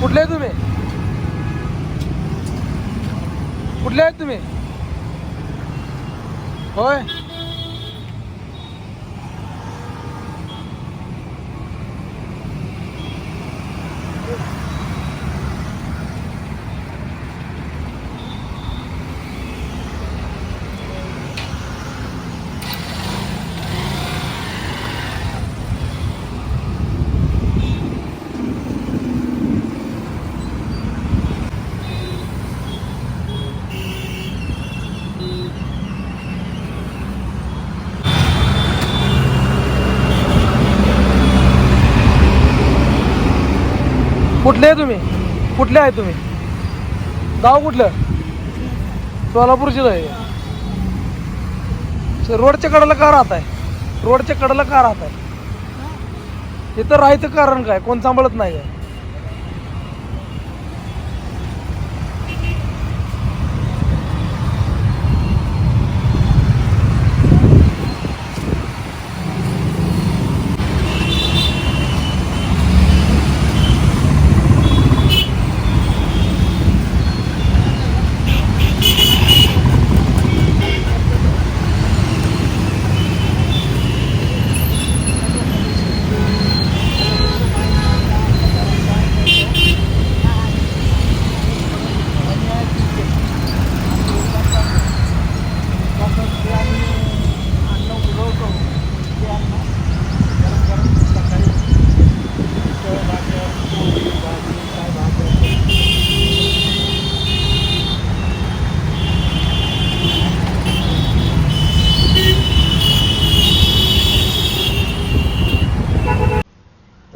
कुठले आहे तुम्ही? कुठले आहेत तुम्ही? होय कुठले आहे तुम्ही कुठले आहे तुम्ही? गाव कुठलं? सोलापूरचीच आहे. रोडच्या कडेला का राहत आहे? रोडच्या कडेला का राहत आहे? इथं राहायचं कारण काय? कोण सांभाळत नाही काय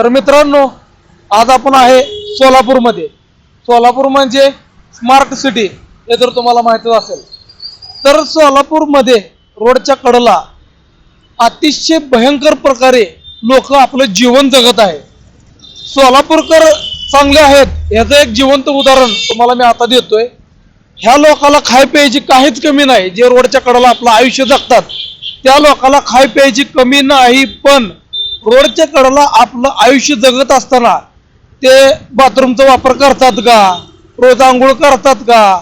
तर मित्रांनो आज आपण आहे सोलापूरमध्ये. सोलापूर म्हणजे स्मार्ट सिटी हे जर तुम्हाला माहिती असेल. तर सोलापूरमध्ये रोडच्या कडेला अतिशय भयंकर प्रकारे लोक आपलं जीवन जगत आहे सोलापूरकर चांगले आहेत ह्याचं एक जिवंत उदाहरण तुम्हाला मी आता देतोय. ह्या लोकाला खाय प्यायची काहीच कमी नाही जे रोडच्या कडेला आपलं आयुष्य जगतात. त्या लोकाला खाय प्यायची कमी नाही पण रोडच्या कडेला आपलं आयुष्य जगत असताना ते बाथरूमचा वापर करतात का? रोज आंघोळ करतात का?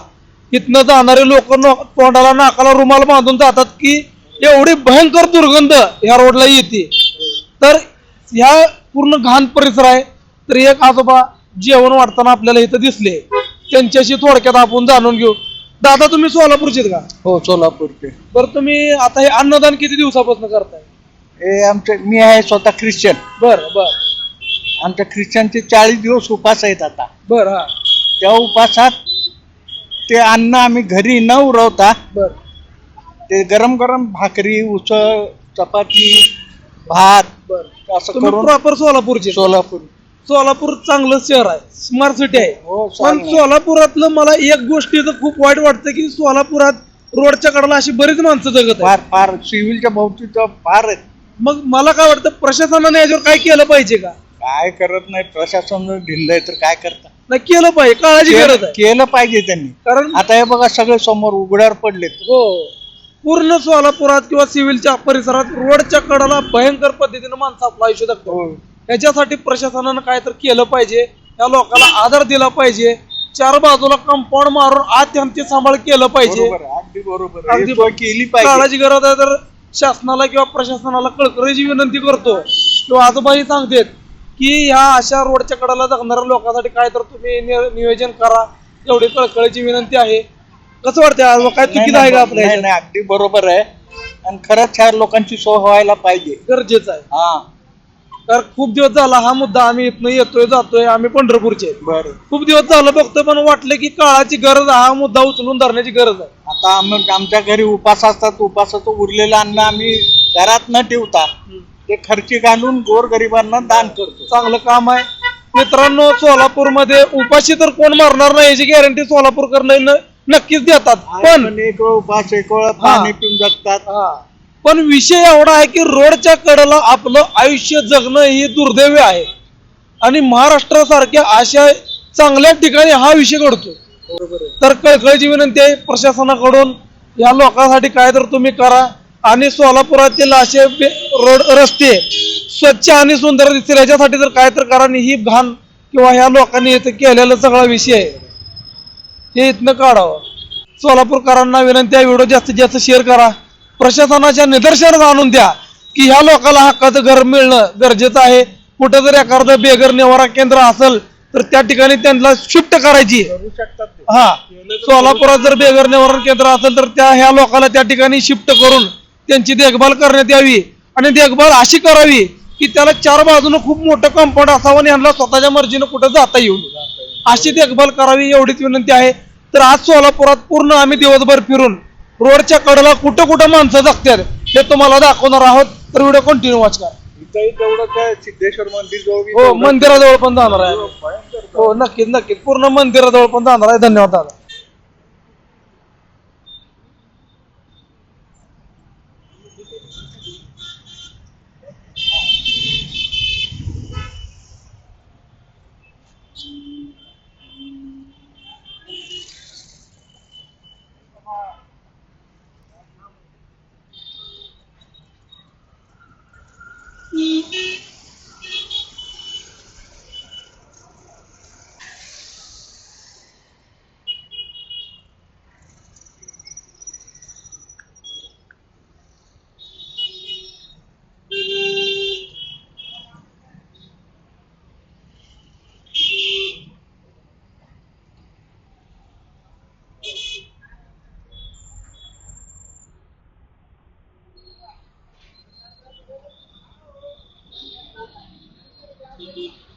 इथनं जाणारे लोक तोंडाला नाकाला रुमाल बांधून जातात की एवढी भयंकर दुर्गंध ह्या रोडला येते. तर ह्या पूर्ण घाण परिसर आहे. तर एक आजोबा जेवण वाढताना आपल्याला इथं दिसले. त्यांच्याशी थोडक्यात आपण जाणून घेऊ. दादा तुम्ही सोलापूरचे का? हो सोलापूरचे. बरं तुम्ही आता हे अन्नदान किती दिवसापासून करताय? हे आमचे मी आहे स्वतः ख्रिश्चन. बर बर. आमच्या ख्रिश्चनचे चाळीस दिवस उपास आहेत आता. बर हा. त्या उपासात ते अन्न आम्ही घरी न उरवता बर. ते गरम गरम भाकरी उसळ चपाती भात बर. असं तुम्ही करून प्रॉपर सोलापूरचे. सोलापूर. सोलापूर चांगलं शहर आहे. स्मार्ट सिटी आहे. हो पण चांगलं. सोलापुरातलं मला एक गोष्टीचं खूप वाईट वाटतं की सोलापुरात रोडच्या कडेला अशी बरीच माणसं जगत फार फार. सिव्हिलच्या भोवती तर फार आहेत. मग मला काय वाटतं प्रशासनाने याच्यावर काय केलं पाहिजे का? काय करत नाही प्रशासन ढिल्लंय तर काय करता? नाही केलं पाहिजे काळाची गरज केलं आहे. केलं पाहिजे त्यांनी. कारण आता हे बघा सगळे समोर उघड्यावर पडलेत. हो. पूर्ण सोलापुरात किंवा सिव्हिलच्या परिसरात रोडच्या कडाला भयंकर पद्धतीनं माणसं आपलं आयुष्य जगतात. हो. याच्यासाठी प्रशासनानं काय तर केलं पाहिजे त्या लोकांना आधार दिला पाहिजे चार बाजूला कंपाऊंड मारून आत त्यांचे सांभाळ केलं पाहिजे. अगदी बरोबर. अगदी केली पाहिजे. काळाची गरज आहे तर शासनाला किंवा प्रशासनाला कळकळीची विनंती करतो. किंवा आजोबाही सांगतेत की ह्या अशा रोडच्या कडाला जगणाऱ्या लोकांसाठी काय तर तुम्ही नियोजन करा. एवढी कळकळीची विनंती आहे. कसं वाटतंय आज? काय चुकीचं आहे का आपल्या नाही अगदी बरोबर आहे. आणि खरंच ह्या लोकांची सोय व्हायला पाहिजे. गरजेचं आहे. हा. तर खूप दिवस झाला हा मुद्दा आम्ही इथनं येतोय जातोय आम्ही पंढरपूरचे. बर. खूप दिवस झालं बघतोय पण वाटलं की काळाची गरज हा मुद्दा उचलून धरण्याची गरज आहे. आता आम- आमच्या घरी उपास असतात उपासाचं उरलेलं अन्न आम्ही घरात न ठेवता ते खर्ची घालून गोरगरिबांना दान करतो. चांगलं काम आहे. मित्रांनो सोलापूरमध्ये उपाशी तर कोण मारणार नाही याची गॅरंटी सोलापूरकर नक्कीच देतात. पण पण एक वेळ उपास एक वेळ पाणी पिऊन जगतात. हा. पण विषय एवढा आहे की रोडच्या कडेला आपलं आयुष्य जगणं ही दुर्दैवी आहे. आणि महाराष्ट्रासारख्या अशा चांगल्या ठिकाणी हा विषय घडतो. तर कळकळीची विनंती आहे प्रशासनाकडून या लोकांसाठी काय तर तुम्ही करा. आणि सोलापुरातील असे रोड रस्ते स्वच्छ आणि सुंदर दिसतील याच्यासाठी तर काय तर करा. आणि ही घाण किंवा ह्या लोकांनी इथं केलेला सगळा विषय आहे. हे इथनं काढावं. सोलापूरकरांना विनंती आहे व्हिडिओ जास्तीत जास्त शेअर करा. प्रशासनाच्या निदर्शनात आणून द्या की ह्या लोकांना हक्काचं घर मिळणं गरजेचं आहे. कुठं जर एखादं बेघर निवारा केंद्र असेल तर त्या ठिकाणी त्यांना शिफ्ट करायची. हा. सोलापुरात जर बेघर निवारण केंद्र असेल तर त्या ह्या लोकांना त्या ठिकाणी शिफ्ट करून त्यांची देखभाल करण्यात यावी. आणि देखभाल अशी करावी की त्याला चार बाजूनं खूप मोठं कंपाऊंड असावं आणि यांना स्वतःच्या मर्जीनं कुठं जाता येऊन अशी देखभाल करावी एवढीच विनंती आहे. तर आज सोलापुरात पूर्ण आम्ही दिवसभर फिरून रोडच्या कडेला कुठं कुठं माणसं जगतात हे तुम्हाला दाखवणार आहोत. तर व्हिडिओ कंटिन्यू वाच करा. इथंही तेवढं काय सिद्धेश्वर मंदिर जवळ हो मंदिराजवळ पण जाणार आहे. भयंकर हो नक्कीच नक्कीच. पूर्ण मंदिराजवळ पण जाणार आहे. धन्यवाद दादा. community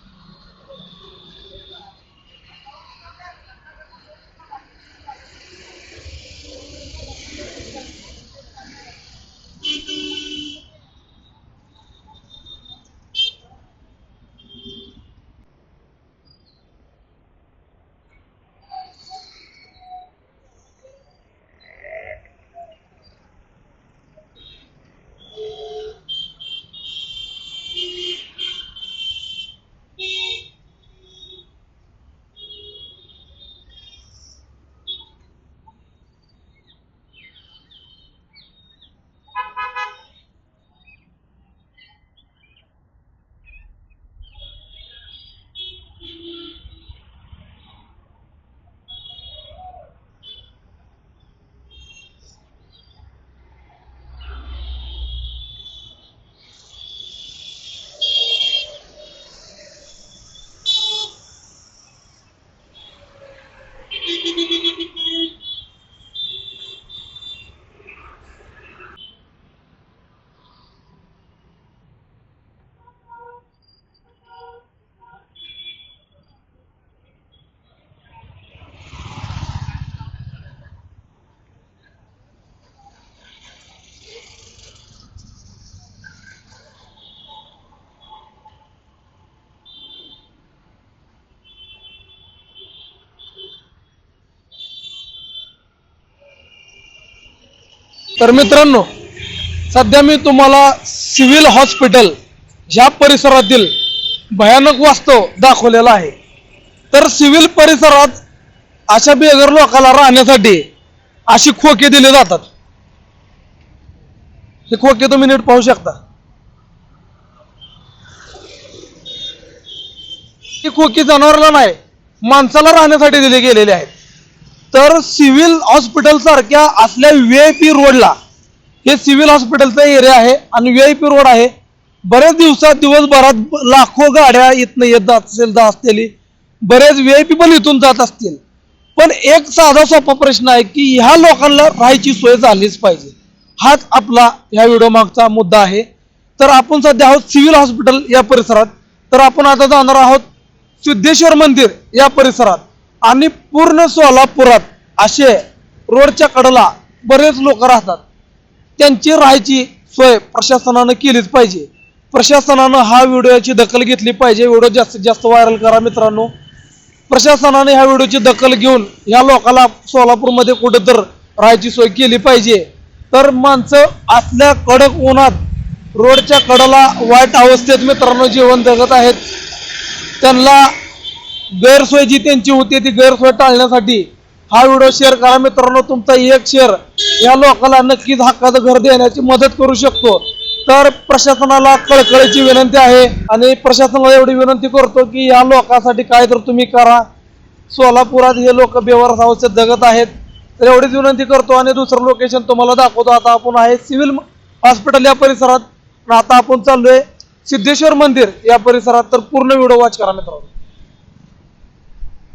तर मित्रांनो सध्या मी तुम्हाला सिव्हिल हॉस्पिटल ह्या परिसरातील भयानक वास्तव दाखवलेला आहे. तर सिव्हिल परिसरात अशा बेघर लोकाला राहण्यासाठी अशी खोके दिले जातात. हे खोके तुम्ही नीट पाहू शकता. ही खोकी जनावराला नाही माणसाला राहण्यासाठी दिले गेलेले आहेत. तर सिव्हिल हॉस्पिटल सारख्या असल्या व्ही आय पी रोडला हे सिव्हिल हॉस्पिटलचा एरिया आहे आणि व्हीआयपी आय पी रोड आहे. बरेच दिवसात दिवसभरात लाखो गाड्या इथनं येत जात असेल जात असलेली बरेच व्हीआयपी पण इथून जात असतील. पण एक साधा सोपा प्रश्न आहे की ह्या लोकांना राहायची सोय झालीच पाहिजे. हाच आपला ह्या व्हिडिओ मागचा मुद्दा आहे. तर आपण सध्या आहोत सिव्हिल हॉस्पिटल या परिसरात. तर आपण आता जाणार आहोत सिद्धेश्वर मंदिर या परिसरात. आणि पूर्ण सोलापुरात असे रोडच्या कडेला बरेच लोक राहतात. त्यांची राहायची सोय प्रशासनानं केलीच पाहिजे. प्रशासनानं हा व्हिडिओची दखल घेतली पाहिजे. व्हिडिओ जास्तीत जास्त व्हायरल करा मित्रांनो. प्रशासनाने ह्या व्हिडिओची दखल घेऊन ह्या लोकांना सोलापूरमध्ये कुठं तर राहायची सोय केली पाहिजे. तर माणसं असल्या कडक उन्हात रोडच्या कडेला वाईट अवस्थेत मित्रांनो जीवन जगत आहेत. त्यांना गैरसोय जी त्यांची होती ती गैरसोय टाळण्यासाठी हा व्हिडिओ शेअर करा मित्रांनो. तुमचा एक शेअर या लोकांना नक्कीच हक्काचं घर देण्याची मदत करू शकतो. तर प्रशासनाला कळकळीची विनंती आहे आणि प्रशासनाला एवढी विनंती करतो की या लोकांसाठी काय तर तुम्ही करा. सोलापुरात हे लोक बेवारस अवस्थेत जगत आहेत. तर एवढीच विनंती करतो आणि दुसरं लोकेशन तुम्हाला दाखवतो. आता आपण आहे सिव्हिल हॉस्पिटल या परिसरात. आता आपण चाललोय सिद्धेश्वर मंदिर या परिसरात. तर पूर्ण व्हिडिओ वॉच करा मित्रांनो.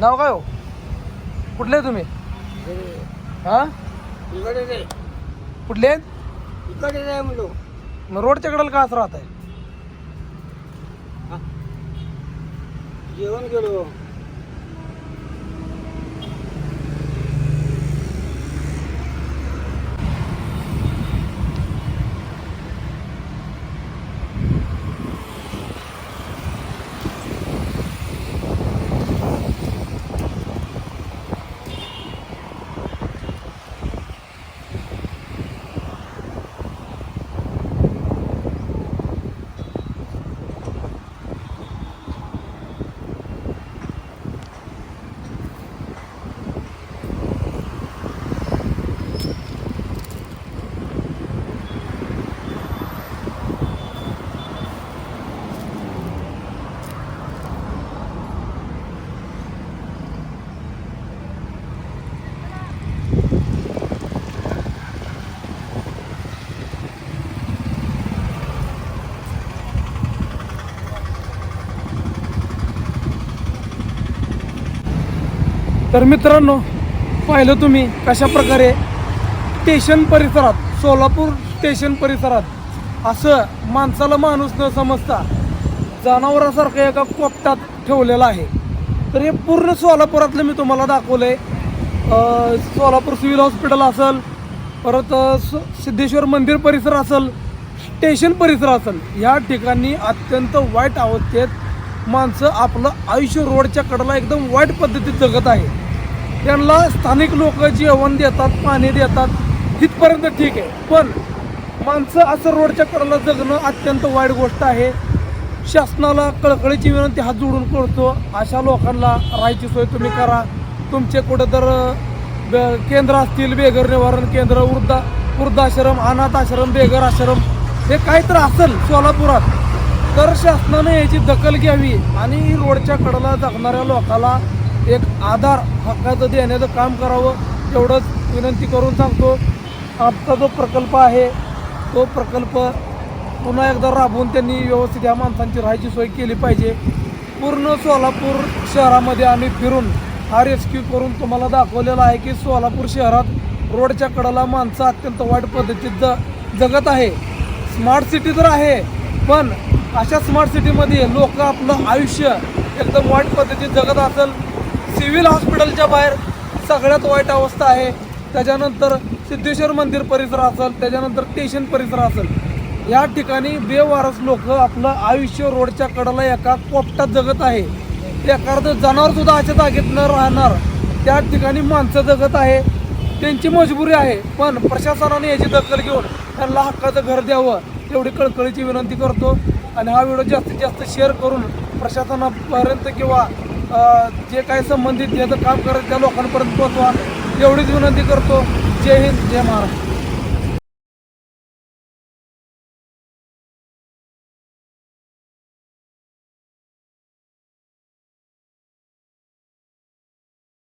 नाव काय हो? कुठले तुम्ही? हा? इकडे रे. कुठले? इकडे रे म्हणलो. मग रोडच्या कडेला का असं राहत आहे जेवण गेलो तर मित्रांनो पाहिलं तुम्ही कशा प्रकारे स्टेशन परिसरात सोलापूर स्टेशन परिसरात असं माणसाला माणूस न समजता जनावरासारखं एका कोपटात ठेवलेलं आहे. तर हे पूर्ण सोलापुरातलं मी तुम्हाला दाखवलं आहे सोलापूर सिव्हिल हॉस्पिटल असेल परत सिद्धेश्वर मंदिर परिसर असेल स्टेशन परिसर असेल ह्या ठिकाणी अत्यंत वाईट अवस्थेत माणसं आपलं आयुष्य रोडच्या कडेला एकदम वाईट पद्धतीत जगत आहे. त्यांना स्थानिक लोक जेवण देतात पाणी देतात इथपर्यंत ठीक आहे. पण माणसं असं रोडच्या कडेला जगणं अत्यंत वाईट गोष्ट आहे. शासनाला कळकळीची विनंती हात जोडून करतो. अशा लोकांना राहायची सोय तुम्ही करा. तुमचे कुठं तर केंद्र असतील बेघर निवारण केंद्र वृद्धा वृद्धाश्रम अनाथ आश्रम बेघर आश्रम हे काही तर असेल सोलापुरात. तर शासनाने याची दखल घ्यावी आणि रोडच्या कडेला जगणाऱ्या लोकाला एक आधार हक्काचं देण्याचं काम करावं एवढंच विनंती करून सांगतो. आमचा जो प्रकल्प आहे तो प्रकल्प पुन्हा एकदा राबवून त्यांनी व्यवस्थित या माणसांची राहायची सोय केली पाहिजे. पूर्ण सोलापूर शहरामध्ये आम्ही फिरून हा रेस्क्यू करून तुम्हाला दाखवलेला आहे की सोलापूर शहरात रोडच्या कडेला माणसं अत्यंत वाईट पद्धतीत ज जगत आहे. स्मार्ट सिटी तर आहे पण अशा स्मार्ट सिटीमध्ये लोक आपलं आयुष्य एकदम वाईट पद्धतीत जगत असेल सिव्हिल हॉस्पिटलच्या बाहेर सगळ्यात वाईट अवस्था आहे. त्याच्यानंतर सिद्धेश्वर मंदिर परिसर असेल त्याच्यानंतर स्टेशन परिसर असेल. या ठिकाणी बेवारस लोक आपलं आयुष्य रोडच्या कडेला एका कोपटात जगत आहे. एखादं जनावरसुद्धा अशा जागेत न राहणार. त्या ठिकाणी माणसं जगत आहे. त्यांची मजबुरी आहे पण प्रशासनाने याची दखल घेऊन त्यांना हक्काचं घर द्यावं एवढी कळकळीची विनंती करतो. आणि हा व्हिडिओ जास्तीत जास्त शेअर करून प्रशासनापर्यंत किंवा जे काही संबंधित याचं काम करत त्या लोकांपर्यंत पोहोचवा. एवढीच विनंती करतो. जय हिंद जय महाराष्ट्र.